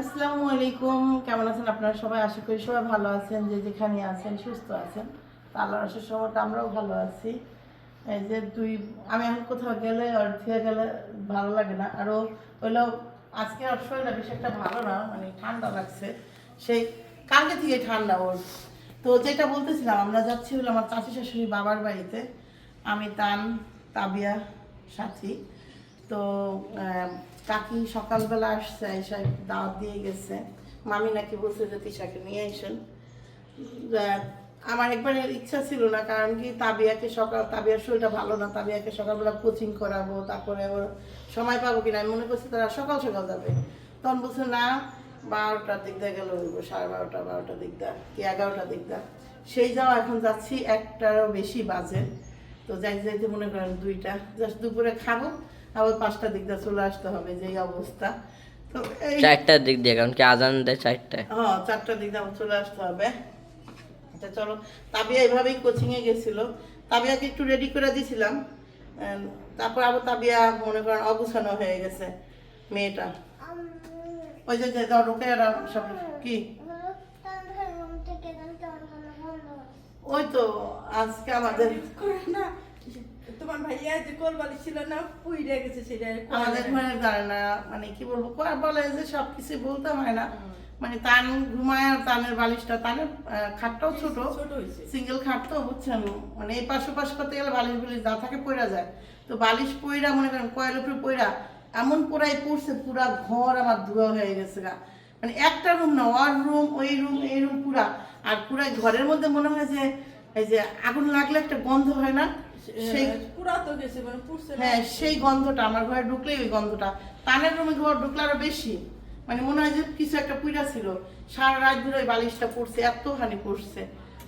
আসসালামু আলাইকুম। কেমন আছেন আপনারা সবাই? আশা করি সবাই ভালো আছেন, যে যেখানে আছেন, সুস্থ আছেন। আল্লাহর আশার সময়টা আমরাও ভালো আছি। এই যে দুই, আমি এখন কোথাও গেলে আর থেকে গেলে ভালো লাগে না। আরও হইল, আজকে আর শরীরটা বেশি একটা ভালো না মানে ঠান্ডা লাগছে। সেই কালকে থেকে ঠান্ডা ওর। তো যেটা বলতেছিলাম, আমরা যাচ্ছি হলো আমার চাচি শাশুড়ি বাবার বাড়িতে। আমি তান, তাবিয়া, সাথী। তো কাকি সকালবেলা আসছে, এসে দাওয়াত দিয়ে গেছে। মামি নাকি বলছে যে, তিশাকে নিয়ে আসেন। আমার একবার ইচ্ছা ছিল না, কারণ কি তাবিয়াকে সকাল, তাবিয়ার শরীরটা ভালো না, তাবিয়াকে সকালবেলা কোচিং করাবো, তারপরে ওর সময় পাবো কিনা, আমি মনে করছি তারা সকাল সকাল যাবে। তখন বলছে, না, বারোটার দিক দিয়ে গেলে সাড়ে বারোটা, বারোটার দিক দিয়ে, কি এগারোটার দিক দিয়ে। সেই যাওয়া এখন যাচ্ছি, একটারও বেশি বাজে। তো যাইতে যাইতে মনে করেন দুইটা, জাস্ট দুপুরে খাব আবার পাঁচটার দিক দিয়ে চলে আসতে হবে যেই অবস্থা। তো এই চারটার দিক দিয়ে কারণ কি আজান দেয় চারটায়? হ্যাঁ চারটার দিক দিয়ে চলে আসতে হবে। আচ্ছা চলো। তাবিয়া এইভাবেই কোচিংয়ে গেছিল। তাবিয়াকে একটু রেডি করে দিয়েছিলাম তারপর আবার তাবিয়া মনে করেন অগুছানো হয়ে গেছে মেয়েটা। ওই যে যে ধর সব কি? ওই তো আজকে আমাদের না। তোমার ভাইয়া যে কোরবানি ছিল না পুইরে গেছে সেটা আমাদের ঘরে দাঁড়ায় না মানে কি বলব কয় বলে যে সব কিছু বলতে হয় না। মানে তান ঘুমায় আর তানের বালিশটা তানের খাটটাও ছোট। সিঙ্গেল খাট তো বুঝছেন? মানে এই পাশ পাশ করতে গেলে বালিশ বালিশ যা থাকে পড়া যায়। তো বালিশ পইরা মনে করেন কয়েল উপরে পইরা এমন পোড়াই পড়ছে পুরা ঘর আমার ধোয়া হয়ে গেছে গা। মানে একটা রুম না ওয়ার রুম ওই রুম এই রুম পুরা। আর পুরা ঘরের মধ্যে মনে হয় যে এই যে আগুন লাগলে একটা গন্ধ হয় না? মানে হ্যাঁ সেই গন্ধটা আমার ঘরে ঢুকলেই ওই গন্ধটা। তানের রুমে ঘর ঢুকলে আরও বেশি। মানে মনে হয় যে কিছু একটা পুইরা ছিল। সারা রাত ধরে ওই বালিশটা পড়ছে এত হানি পড়ছে।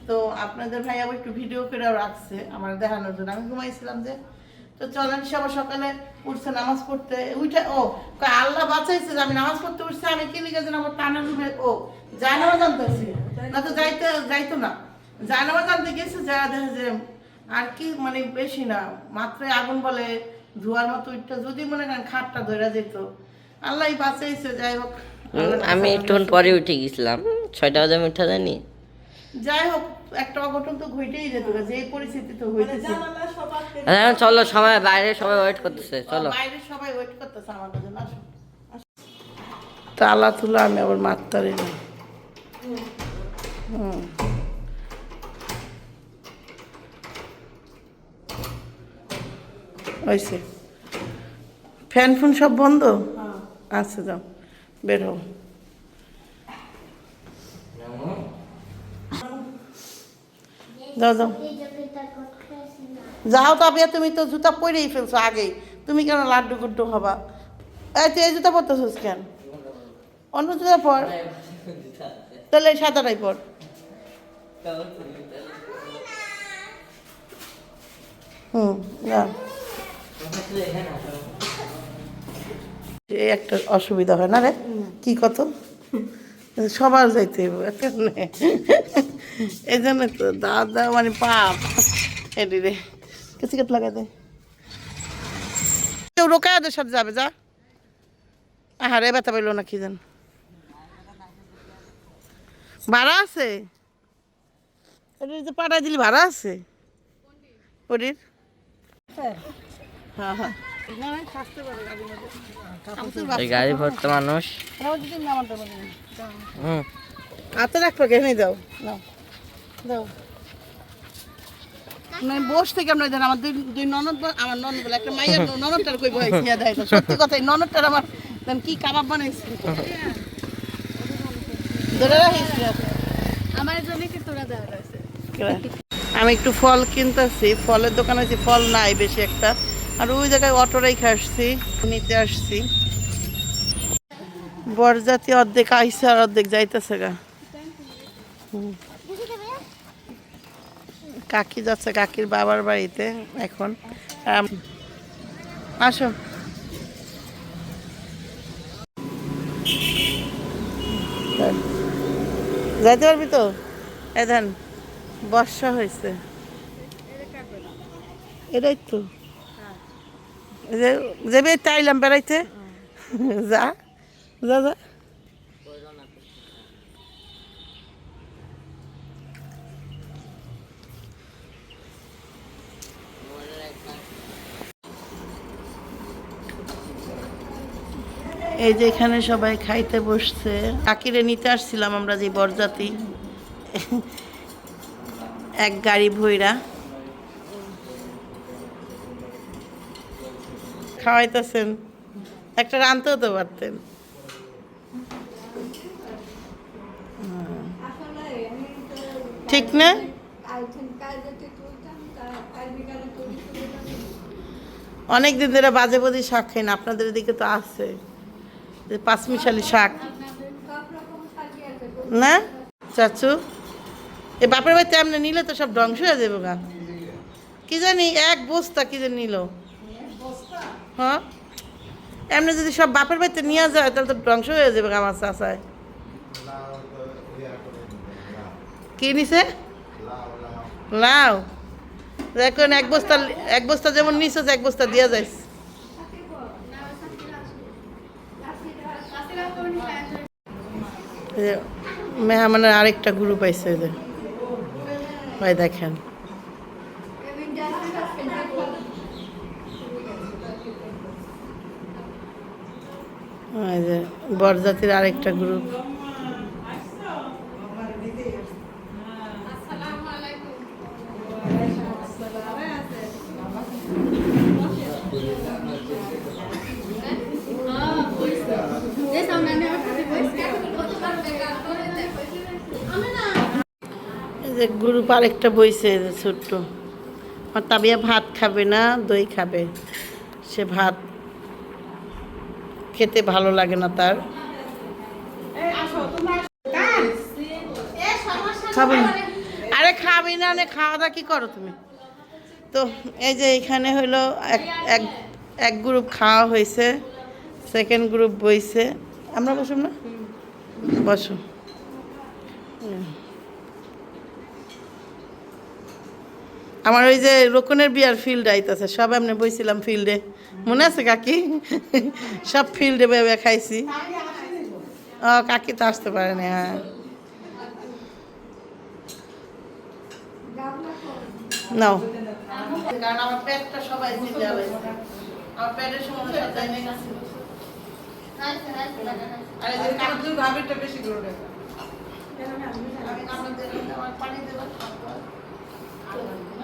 তো আপনাদের ভাই আবার একটু ভিডিও করেও রাখছে আমার দেখানোর জন্য। আমি ঘুমাইছিলাম যে। তো চলেন সবার সকালে উঠছে নামাজ পড়তে। উঠে ও আল্লাহ বাঁচাইছে যে আমি নামাজ পড়তে উঠছি আমি কি লিখে যেন আমার টানের রুমে ও যায় নামাজ আনতেছি না তো যাইতে যাইতো না। যায় নামাজ আনতে গেছে যা দেখে যে আর কি মানে বেশি না। মাত্রই আগুন বলে ধোয়ার মতো ইটটা যদি মনে করেন খাটটা ধরে যেত। আল্লাহ বাঁচাইছে যাই হোক। আমি একটু পরে উঠে গেছিলাম। ছয়টা বাজে আমি উঠে যাইনি যাই হোক একটা অঘটন তো ঘটেই যেত যে পরিস্থিতি তো মানে হইতেছে। চলো সময় বাইরে সবাই ওয়েট করতেছে চলো। বাইরে সবাই ওয়েট করতেছে আমাদের জন্য আসো। তালা তুলা আমি আবার মারতারি হুম। হয়েছে ফ্যান ফোন সব বন্ধ? আচ্ছা যাও বের হও। যাও যাও। যাও তবে তুমি তো জুতা পরেই ফেলছো আগেই। তুমি কেন লাড্ডু গুড্ডু হবা? এই তুই এই জুতা পরতেছিস কেন? অন্য জুতা পর। তাহলে এই সাদাটাই পর। হুম না এই একটা অসুবিধা হয় না রে? কি কত? সবার যাইতে এই জন্য তো দাদা মানে পাপ এটি রে। কিছু কেটে লাগাই দে। কেউ রোকায় ওদের সাথে যাবে, যা। আহারে, ব্যথা পাইলো না কি জান ভাড়া আছে? এটির যে পাঠাই দিলি, ভাড়া আছে? ওটির এই গাড়ি ভর্তি মানুষ। আমার দিদি নামানটা বলে দিন। হুম। হাতে রাখব কেন দাও নাও দাও মানে বস থেকে আমরা জানি আমার দুই দুই ননদ আমার ননদ বলে একটা মাইয়ের ননদটার কই ভয় দেয় সত্যি কথা এই ননদটার আমার দেন কি কাবাব বানাইছি। ধরে রাখিস আমার জন্য কি তোরা দেওয়া রয়েছে। আমি একটু ফল কিনতেছি ফলের দোকানে যে ফল নাই বেশি একটা। আর ওই জায়গায় অটো রেখে আসছি, নিতে আসছি। বরজাতি অর্ধেক আইসে আর অর্ধেক যাইতেছে গা। কাকি যাচ্ছে, কাকির বাবার বাড়িতে এখন। আসো। যাইতে পারবি তো? এই দেন, বর্ষা হয়েছে এটাই তো। যে যে বেড়তে আইলাম বেড়াইতে। যা যা যা। এই যে এখানে সবাই খাইতে বসছে। কাকিরে নিতে আসছিলাম আমরা যে বরজাতি এক গাড়ি ভৈরা খাওয়াইতেছেন। একটা রানতেও তো পারতেন। ঠিক না? অনেক দিন ধরে বাজে বাজে শাক খাই না, আপনাদের এদিকে তো আছে। যে পাঁচমিশালি শাক। না? চাচু, এ বাপের বাড়িতে এমনি নিলে তো সব ধ্বংস হয়ে যাবে গা। কি জানি, এক বস্তা কি জানি নিল। হ্যাঁ? এমনি যদি সব বাপের বাড়িতে নিয়ে যায়, তাহলে তো ধ্বংস হয়ে যাবে আমার চাষায় কি নিছে? লাউ। দেখুন, এক বস্তা এক বস্তা যেমন নিছ, এক বস্তা দিয়া যাইস মেহমানের আরেকটা গ্রুপ আইছে যে। ভাই, দেখেন। বরজাতির আরেকটা গ্রুপ। যে গ্রুপ আরেকটা বইছে ছোট্ট। আমার তাবিয়া ভাত খাবে না, দই খাবে। সে ভাত খেতে ভালো লাগে না তার। আরে খাবি না নে খাওয়া দাওয়া কি করো তুমি? তো এই যে এখানে হলো এক এক এক গ্রুপ খাওয়া হয়েছে সেকেন্ড গ্রুপ বইছে। আমরা বসুন না? বসো। আমার ওই যে রোকনের বিয়ার ফিল্ড আইতেছে সব এমনি বইছিলাম ফিল্ডে মনে আছে কাকি? সব ফিল্ডে বেবে খাইছি। ও কাকি তো আসতে পারেনি হ্যাঁ। নাও। কারণ আমার পেটটা সবাই দিতে হবে আমার পেটের সমস্যা তাই নেই। আর যে ভাবিটা বেশি করে আমি আমার পানি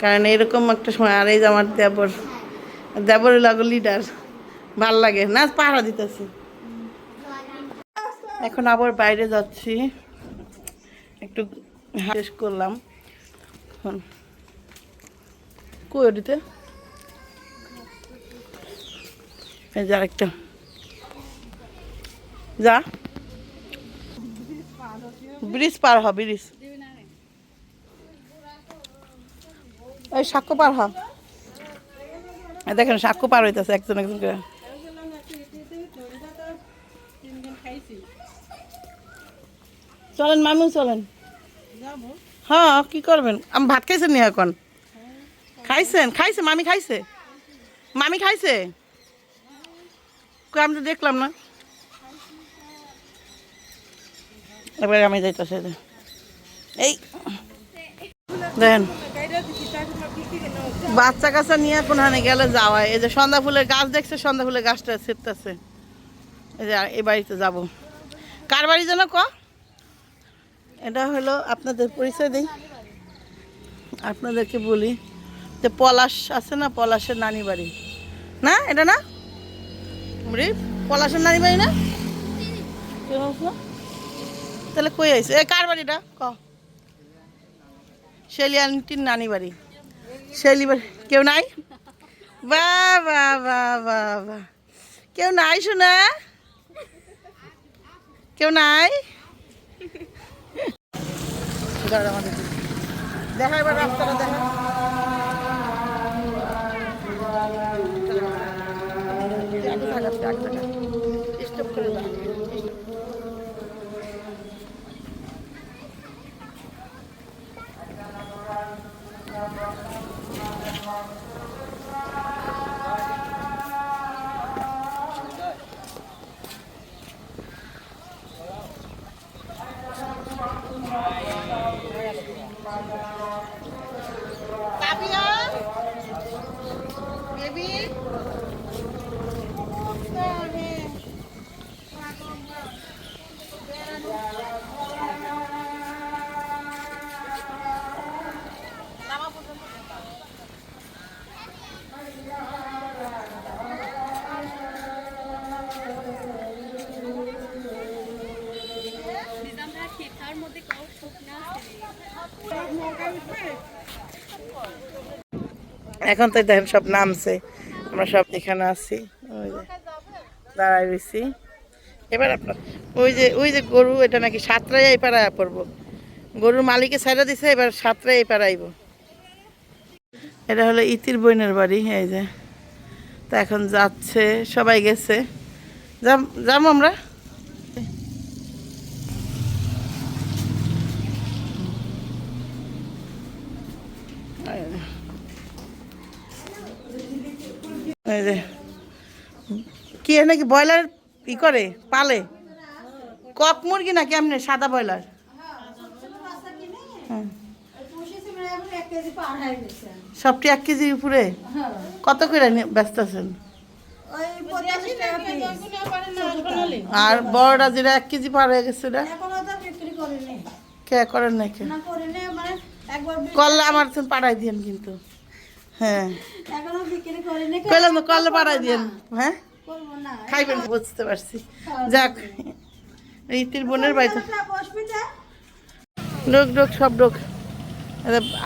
কারণ এরকম একটা সময়, আর এই যে আমার দেবর দেবর লাগো লিডার ভালো লাগে। না পাহারা দিতেছি। এখন আবার বাইরে যাচ্ছি। একটু শেষ করলাম। এখন। কই যে আরেকটা। যা। ব্রিজ পার হ, ব্রিজ। এই সাক্ষ্য পার হ। দেখেন, সাক্ষ্য পার হইতেছে একজন একজন করে। চলেন মামিও চলেন। হ্যাঁ কি করবেন? আমি, ভাত খাইছেন নি এখন? খাইছেন? খাইছে, মামি খাইছে? মামি খাইছে? আমি তো দেখলাম না। এবারে আমি যাইতেছে এই দেখেন। বাচ্চা কাচ্চা নিয়ে কোনখানে গেলে যাওয়া এই যে সন্ধ্যা ফুলের গাছ দেখছে, সন্ধ্যা ফুলের গাছটা ছিটতেছে এই যে এই বাড়িতে যাব। কার বাড়ি যেন ক? এটা হলো আপনাদের পরিচয় দিই। আপনাদেরকে বলি যে পলাশ আছে না? পলাশের নানি বাড়ি। না? এটা না? পলাশের নানি বাড়ি না? তাহলে কই আইছে? এ, কার বাড়িটা? ক? শেলি আন্টির নানি বাড়ি। শেলি বাড়ি। কেউ নাই? বা বা বা বা বা। কেউ নাই শোনা? কেউ নাই? দাঁড়া আমাদের দেখা এবার রাস্তাটা দেখা। স্টপ করে দাও। Bye. এখন তো দেখেন সব নামছে। আমরা সব এখানে আছি। ওই যে দাঁড়ায় রয়েছি। এবার আপনার ওই যে ওই যে গরু, এটা নাকি সাতটায় এই পাড়ায় পড়ব। গরুর মালিকে ছাইড়া দিছে, এবার সাতটায় এই পাড়াইব এটা হলো ইতির বোনের বাড়ি, এই যে। তা এখন যাচ্ছে, সবাই গেছে। যাব আমরা? এই যে কি নাকি ব্রয়লার ই করে পালে? কক মুরগি না কেমনে সাদা ব্রয়লার? হ্যাঁ। সবটি এক কেজির উপরে? কত করে ব্যস্ত আছেন? আর বড়টা যেটা এক কেজি পার হয়ে গেছে কে করেন না কে করলে আমার তো পাঠাই দিয়েন কিন্তু। হ্যাঁ। কইলাম তো দিয়েন। হ্যাঁ? খাইবেন বুঝতে পারছি। যাক। রীতির বোনের বাড়িতে। লোক সব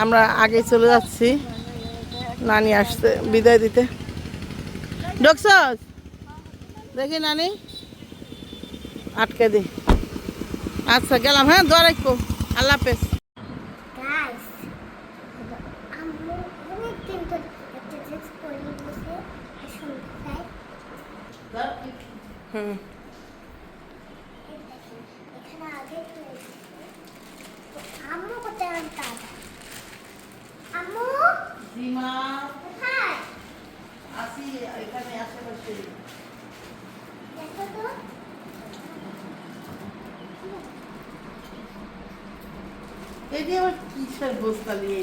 আমরা আগে চলে যাচ্ছি। নানি আসতে বিদায় দিতে। ঢুকছ দেখি নানি। আটকে দি। আচ্ছা গেলাম হ্যাঁ দোয়া রাখব আল্লাহ হাফেজ Guys, আম্মু অনেকদিন ধরে একটা ড্রেস পরে বসে আসুন তাই হুম এই। আম্মু কোথায় আমার আম্মু দেখো তো এটি আবার কিসের বস্তা নিয়ে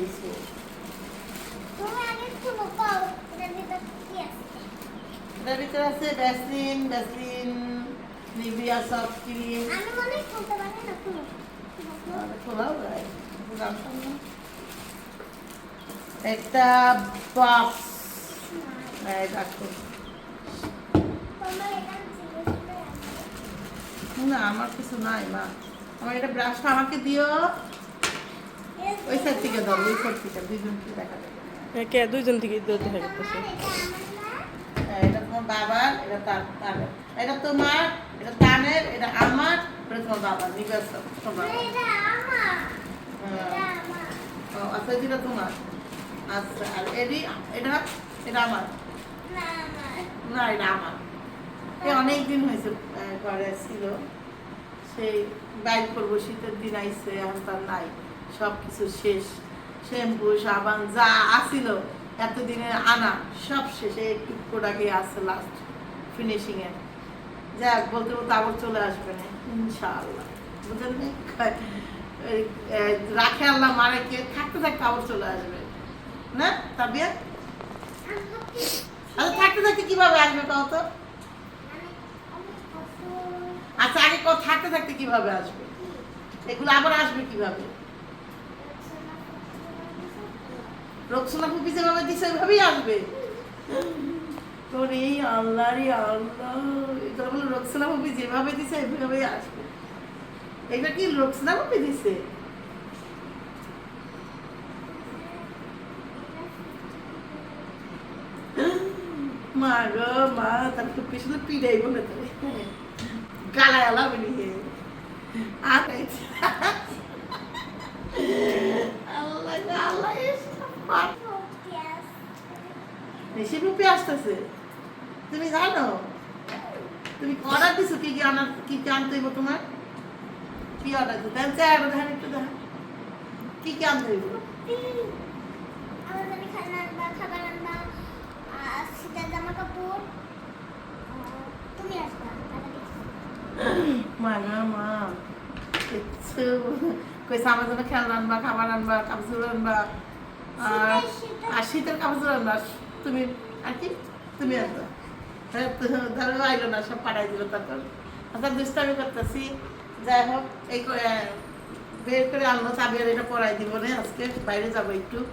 তুমি আগে খুলো পাও এটার ভিতর কি আছে এটার ভিতরে আছে Vaseline Vaseline Nivea soft cream আমি মনে খুলতে পারি না খুলো খোলাও যায় একটা বক্স আছে না আমার কিছু নাই মা। আমার এটা ব্রাশটা আমাকে দিও। ওই সাইড থেকে ধরো ওই সাইড থেকে দুইজনকে দেখা যাবে। কে দুইজন থেকে এটা তোমার বাবার এটা তার তার। এটা তোমার এটা তানের এটা আমার এটা তোমার বাবার তোমার। এটা হ্যাঁ। এটা আচ্ছা যেটা তোমার। আচ্ছা আর এডি এটা এটা আমার। না এটা আমার। এ অনেক দিন হয়েছে ঘরে ছিল। সেই বাইক করব শীতের দিন আইসে এখন তার নাই। সব কিছু শেষ। শ্যাম্পু সাবান যা আসিল এতদিনের আনা সব শেষে একটু প্রোডাক্টে আসছে লাস্ট ফিনিশিং এ যাক বলতে বলতে আবার চলে আসবে না, ইনশাআল্লাহ। বুঝলেন রাখে আল্লাহ, মারে কে? থাকতে থাকতে আবার চলে আসবে। না, তাবিয়া? আচ্ছা থাকতে থাকতে কীভাবে আসবে কত তো? আচ্ছা আগে কত থাকতে থাকতে কীভাবে আসবে? এগুলো আবার আসবে কীভাবে? রক্সনা ফুপি যেভাবে দিছে, ওইভাবেই আসবে। তোর এই আল্লাহ। বলে ফুপি যেভাবে দিছে, ওইভাবেই আসবে। এটা কি ফুপি দিছে? মা গো, মা, তার পিড়াই বলে আর, আল্লাহ আল্লাহ বেশি রূপে আসতেছে। তুমি জানো? তুমি অর্ডার দিছো কি কি আনার কি কি আনতে হইব তোমার? কি অর্ডার দিছো? তাহলে চেহারা দেখেন একটু কি কি আনতে হইব? মা না মা। কিচ্ছু। আমার জন্য খেলনা আনবা খাবার আনবা কাপড় আনবা। আর শীতের- কাপড় আর না, তুমি আর কি? তুমি আনবা হ্যাঁ ধরো আইলো না, সব পাঠাই দিল, তারপর আচ্ছা দুষ্টামি করতেছি। যাই হোক, এই বের করে আনলো, চাবি আর এটা পড়াই দিব না আজকে, বাইরে যাব একটু।